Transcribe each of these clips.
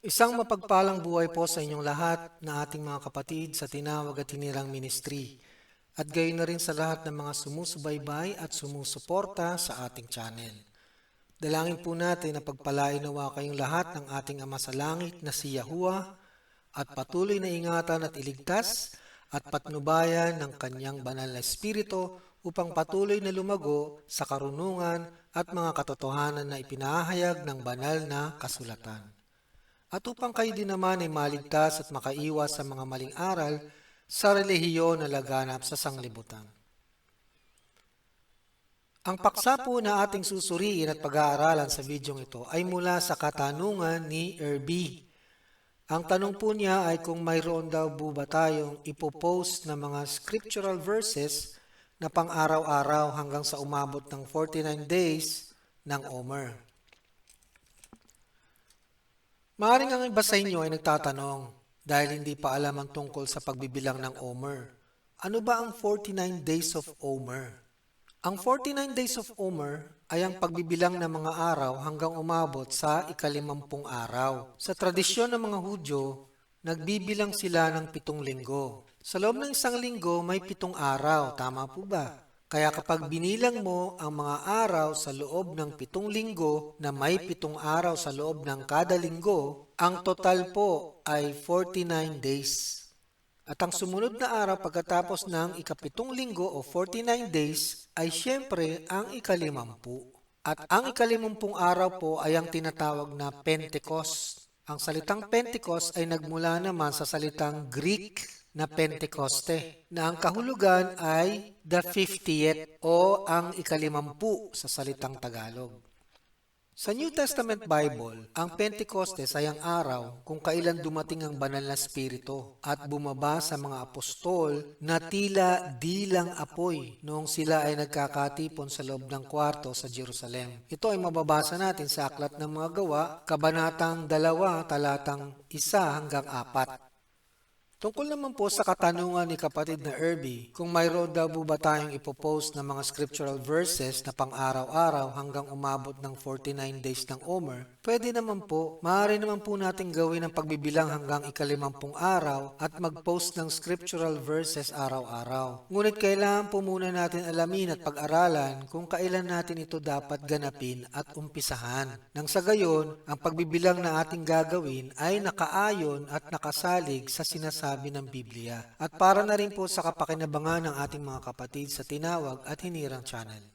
Isang mapagpalang buhay po sa inyong lahat na ating mga kapatid sa Tinawag at Hinirang Ministry at gayon na rin sa lahat ng mga sumusubaybay at sumusuporta sa ating channel. Dalangin po natin na pagpalain nawa kayong lahat ng ating Ama sa Langit na si Yahuwah at patuloy na ingatan at iligtas at patnubayan ng kanyang banal na espiritu upang patuloy na lumago sa karunungan at mga katotohanan na ipinahayag ng banal na kasulatan. At upang kayo din naman ay maligtas at makaiwas sa mga maling aral sa relihiyon na laganap sa sanglibutan. Ang paksa po na ating susuriin at pag-aaralan sa videong ito ay mula sa katanungan ni Irby. Ang tanong po niya ay kung mayroon daw po ba tayong ipopost na mga scriptural verses na pang araw-araw hanggang sa umabot ng 49 days ng Omer. Maaring ang iba sa inyo ay nagtatanong dahil hindi pa alam ang tungkol sa pagbibilang ng Omer. Ano ba ang 49 days of Omer? Ang 49 days of Omer ay ang pagbibilang ng mga araw hanggang umabot sa ikalimampung araw. Sa tradisyon ng mga Hudyo, nagbibilang sila ng pitong linggo. Sa loob ng isang linggo, may pitong araw. Tama po ba? Kaya kapag binilang mo ang mga araw sa loob ng pitong linggo na may pitong araw sa loob ng kada linggo, ang total po ay 49 days. At ang sumunod na araw pagkatapos ng ikapitong linggo o 49 days ay siyempre ang ikalimampu. At ang ikalimampung araw po ay ang tinatawag na Pentecost. Ang salitang Pentecost ay nagmula naman sa salitang Greek na Pentecoste na ang kahulugan ay the 50th o ang ikalimampu sa salitang Tagalog. Sa New Testament Bible, ang Pentecostes ay ang araw kung kailan dumating ang banal na spirito at bumaba sa mga apostol na tila dilang apoy noong sila ay nagkakatipon sa loob ng kwarto sa Jerusalem. Ito ay mababasa natin sa Aklat ng Mga Gawa, Kabanatang 2, talatang 1 hanggang 4. Tungkol naman po sa katanungan ni kapatid na Irby, kung mayroon daw po ba tayong ipopost ng mga scriptural verses na pang-araw-araw hanggang umabot ng 49 days ng Omer, pwede naman po, maaari naman po natin gawin ang pagbibilang hanggang ikalimampung araw at mag-post ng scriptural verses araw-araw. Ngunit kailangan po muna natin alamin at pag-aralan kung kailan natin ito dapat ganapin at umpisahan. Nang sa gayon, ang pagbibilang na ating gagawin ay nakaayon at nakasalig sa sinasabi sinasabi ng Biblia at para na rin po sa kapakinabangan ng ating mga kapatid sa Tinawag at Hinirang Channel.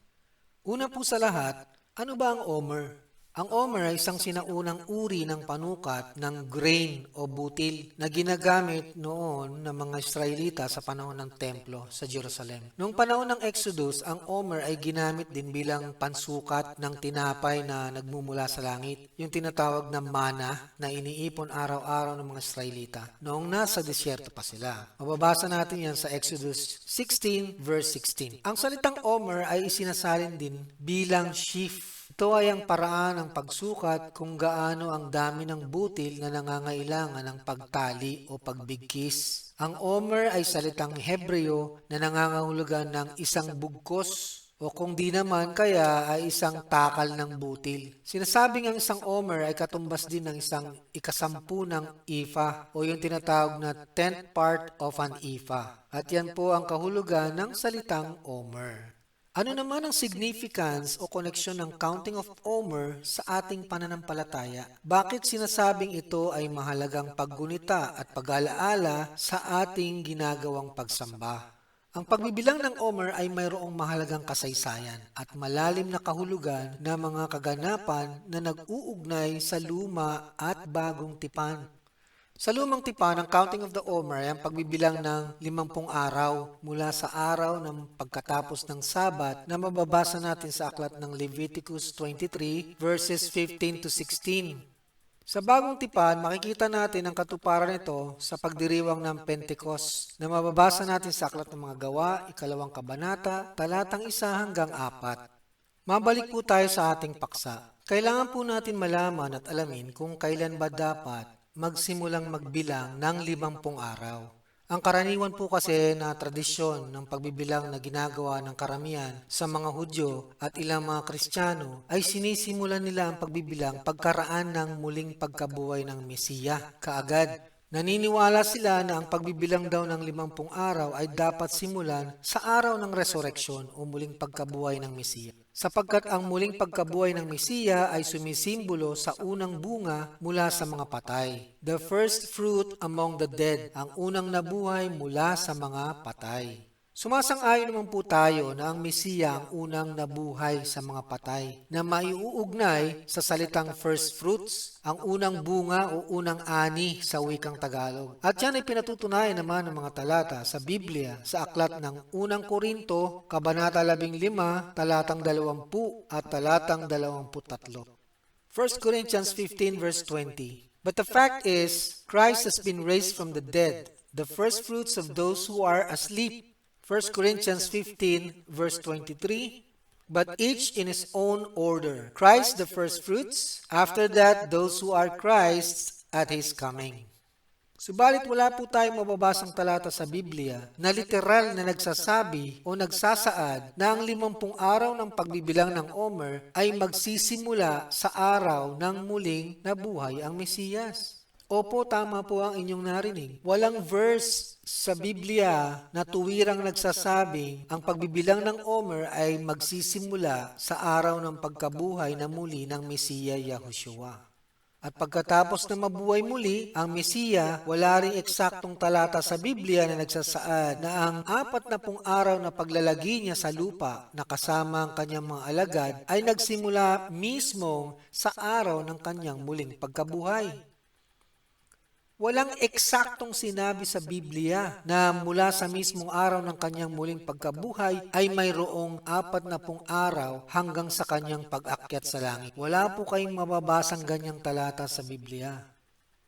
Una po sa lahat, ano ba ang Omer? Ang omer ay isang sinaunang uri ng panukat ng grain o butil na ginagamit noon ng mga Israelita sa panahon ng templo sa Jerusalem. Noong panahon ng Exodus, ang omer ay ginamit din bilang pansukat ng tinapay na nagmumula sa langit, yung tinatawag na mana na iniipon araw-araw ng mga Israelita noong nasa disyerto pa sila. Mababasa natin yan sa Exodus 16 verse 16. Ang salitang omer ay isinasalin din bilang sheaf ito ay ang paraan ng pagsukat kung gaano ang dami ng butil na nangangailangan ng pagtali o pagbigkis. Ang omer ay salitang Hebreo na nangangahulugan ng isang bugkos o kung di naman kaya ay isang takal ng butil. Sinasabing ang isang omer ay katumbas din ng isang ikasampu ng ifa o yung tinatawag na tenth part of an ifa. At yan po ang kahulugan ng salitang omer. Ano naman ang significance o koneksyon ng counting of Omer sa ating pananampalataya? Bakit sinasabing ito ay mahalagang paggunita at pag-alaala sa ating ginagawang pagsamba? Ang pagbibilang ng Omer ay mayroong mahalagang kasaysayan at malalim na kahulugan na mga kaganapan na nag-uugnay sa luma at bagong tipan. Sa lumang tipan, ang counting of the Omer ay ang pagbibilang ng limampung araw mula sa araw ng pagkatapos ng Sabat na mababasa natin sa aklat ng Leviticus 23 verses 15 to 16. Sa bagong tipan, makikita natin ang katuparan nito sa pagdiriwang ng Pentecost na mababasa natin sa aklat ng mga gawa, ikalawang kabanata, talatang isa hanggang apat. Mabalik po tayo sa ating paksa. Kailangan po natin malaman at alamin kung kailan ba dapat magsimulang magbilang ng limampung araw. Ang karaniwan po kasi na tradisyon ng pagbibilang na ginagawa ng karamihan sa mga Hudyo at ilang mga Kristiyano ay sinisimulan nila ang pagbibilang pagkaraan ng muling pagkabuhay ng Mesiya kaagad. Naniniwala sila na ang pagbibilang daw ng limampung araw ay dapat simulan sa araw ng resurreksyon o muling pagkabuhay ng Mesiya. Sapagkat ang muling pagkabuhay ng Mesiya ay sumisimbolo sa unang bunga mula sa mga patay. The first fruit among the dead, ang unang nabuhay mula sa mga patay. Sumasang-ayon naman po tayo na ang Mesiya ang unang nabuhay sa mga patay na maiuugnay sa salitang first fruits, ang unang bunga o unang ani sa wikang Tagalog. At yan ay pinatutunayan naman ng mga talata sa Biblia sa aklat ng unang Korinto, Kabanata 15, talatang 20 at talatang 23. 1 Corinthians 15 verse 20. But the fact is, Christ has been raised from the dead, the first fruits of those who are asleep. 1 Corinthians 15 verse 23. But each in his own order. Christ the first fruits, after that those who are Christ's at his coming. Subalit wala po tayong mababasang talata sa Biblia na literal na nagsasabi o nagsasaad na ang limampung araw ng pagbibilang ng Omer ay magsisimula sa araw ng muling nabuhay ang Mesiyas. Opo, tama po ang inyong narinig. Walang verse sa Biblia na tuwirang nagsasabing ang pagbibilang ng Omer ay magsisimula sa araw ng pagkabuhay na muli ng Mesiya Yahushua. At pagkatapos na mabuhay muli, ang Mesiya, wala ring eksaktong talata sa Biblia na nagsasaad na ang apat na pong araw na paglalagi niya sa lupa na kasama ang kanyang mga alagad ay nagsimula mismo sa araw ng kanyang muling pagkabuhay. Walang eksaktong sinabi sa Biblia na mula sa mismong araw ng kanyang muling pagkabuhay ay mayroong apat na pong araw hanggang sa kanyang pag-akyat sa langit. Wala po kayong mababasang ganyang talata sa Biblia.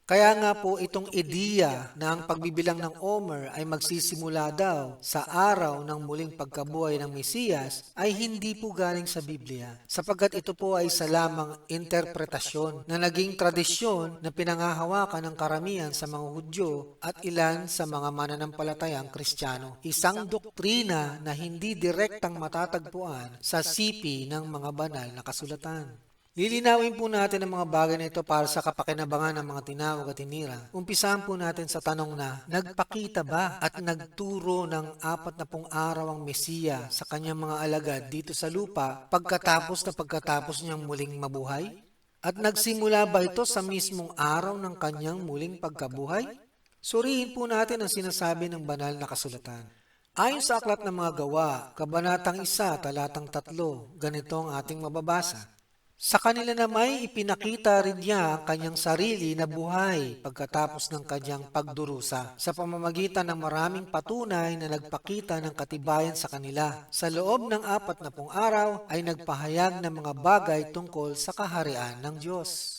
Kaya nga po itong ideya na ang pagbibilang ng Omer ay magsisimula daw sa araw ng muling pagkabuhay ng Mesiyas ay hindi po galing sa Biblia sapagkat ito po ay sa lamang interpretasyon na naging tradisyon na pinangahawakan ng karamihan sa mga Hudyo at ilan sa mga mananampalatayang Kristiyano. Isang doktrina na hindi direktang matatagpuan sa sipi ng mga banal na kasulatan. Lilinawin po natin ang mga bagay na ito para sa kapakinabangan ng mga tinawag at tinira. Umpisahan po natin sa tanong na, nagpakita ba at nagturo ng apat na pong araw ang Mesiya sa kanyang mga alagad dito sa lupa pagkatapos na pagkatapos niyang muling mabuhay? At nagsimula ba ito sa mismong araw ng kanyang muling pagkabuhay? Surihin po natin ang sinasabi ng banal na kasulatan. Ayon sa aklat ng mga gawa, kabanatang isa, talatang tatlo, ganito ang ating mababasa. Sa kanila na may ipinakita rin niya ang kanyang sarili na buhay pagkatapos ng kanyang pagdurusa sa pamamagitan ng maraming patunay na nagpakita ng katibayan sa kanila. Sa loob ng apat na pong araw ay nagpahayag ng mga bagay tungkol sa kaharian ng Diyos.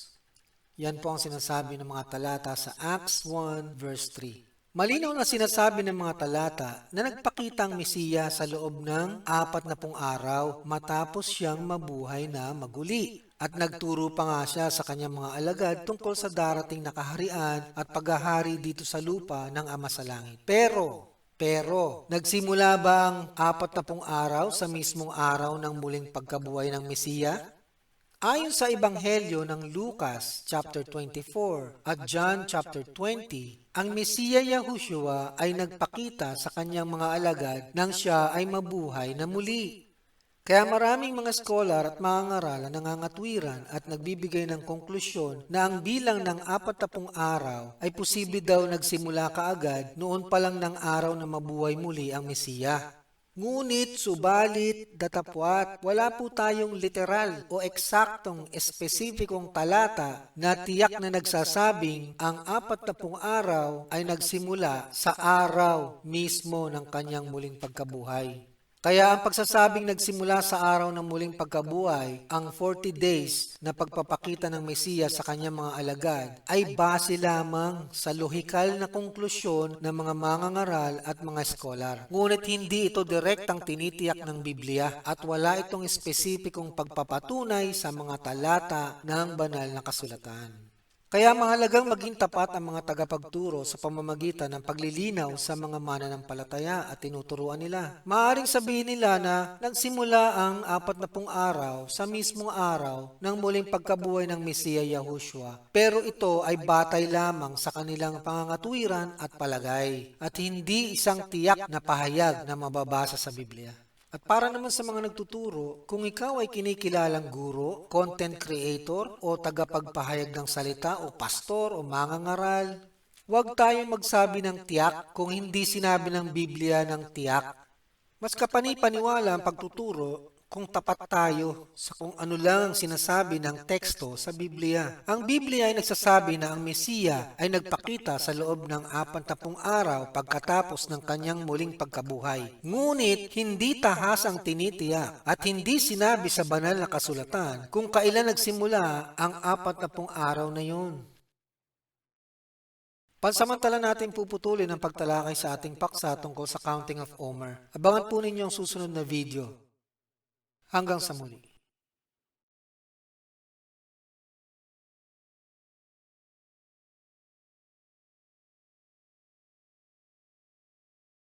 Yan po ang sinasabi ng mga talata sa Acts 1 verse 3. Malinaw na sinasabi ng mga talata na nagpakita ang Mesiya sa loob ng apat na pong araw matapos siyang mabuhay na maguli. At nagturo pa nga siya sa kanyang mga alagad tungkol sa darating na kaharian at paghahari dito sa lupa ng Ama sa Langit. Pero, pero, nagsimula ba ang apat na pong araw sa mismong araw ng muling pagkabuhay ng Mesiya? Ayon sa Ebanghelyo ng Lucas chapter 24 at John chapter 20, ang Mesiya Yahushua ay nagpakita sa kanyang mga alagad nang siya ay mabuhay na muli. Kaya maraming mga scholar at mga ngaralan nangangatwiran at nagbibigay ng konklusyon na ang bilang ng apat na pong araw ay posible daw nagsimula kaagad noon pa lang ng araw na mabuhay muli ang Mesiya. Ngunit, subalit, datapwat, wala po tayong literal o eksaktong espesipikong talata na tiyak na nagsasabing ang apat na pong araw ay nagsimula sa araw mismo ng kanyang muling pagkabuhay. Kaya ang pagsasabing nagsimula sa araw ng muling pagkabuhay, ang 40 days na pagpapakita ng Mesiya sa kanyang mga alagad, ay base lamang sa lohikal na konklusyon ng mga mangangaral at mga eskolar. Ngunit hindi ito direktang tinitiyak ng Biblia at wala itong espesipikong pagpapatunay sa mga talata ng banal na kasulatan. Kaya mahalagang maging tapat ang mga tagapagturo sa pamamagitan ng paglilinaw sa mga mananampalataya at tinuturuan nila. Maaring sabihin nila na nagsimula ang apat na pung araw sa mismong araw ng muling pagkabuhay ng Mesiya Yahushua. Pero ito ay batay lamang sa kanilang pangangatwiran at palagay at hindi isang tiyak na pahayag na mababasa sa Biblia. At para naman sa mga nagtuturo, kung ikaw ay kinikilalang guro, content creator, o tagapagpahayag ng salita, o pastor, o mangangaral, huwag tayong magsabi ng tiyak kung hindi sinabi ng Biblia ng tiyak. Mas kapani-paniwala ang pagtuturo kung tapat tayo sa kung ano lang ang sinasabi ng teksto sa Biblia. Ang Biblia ay nagsasabi na ang Mesiya ay nagpakita sa loob ng pung araw pagkatapos ng kanyang muling pagkabuhay. Ngunit hindi tahas ang tinitiyak at hindi sinabi sa banal na kasulatan kung kailan nagsimula ang pung araw na yun. Pansamantala natin puputulin ang pagtalakay sa ating paksa tungkol sa counting of Omer. Abangan po ninyo ang susunod na video. Hanggang sa muli.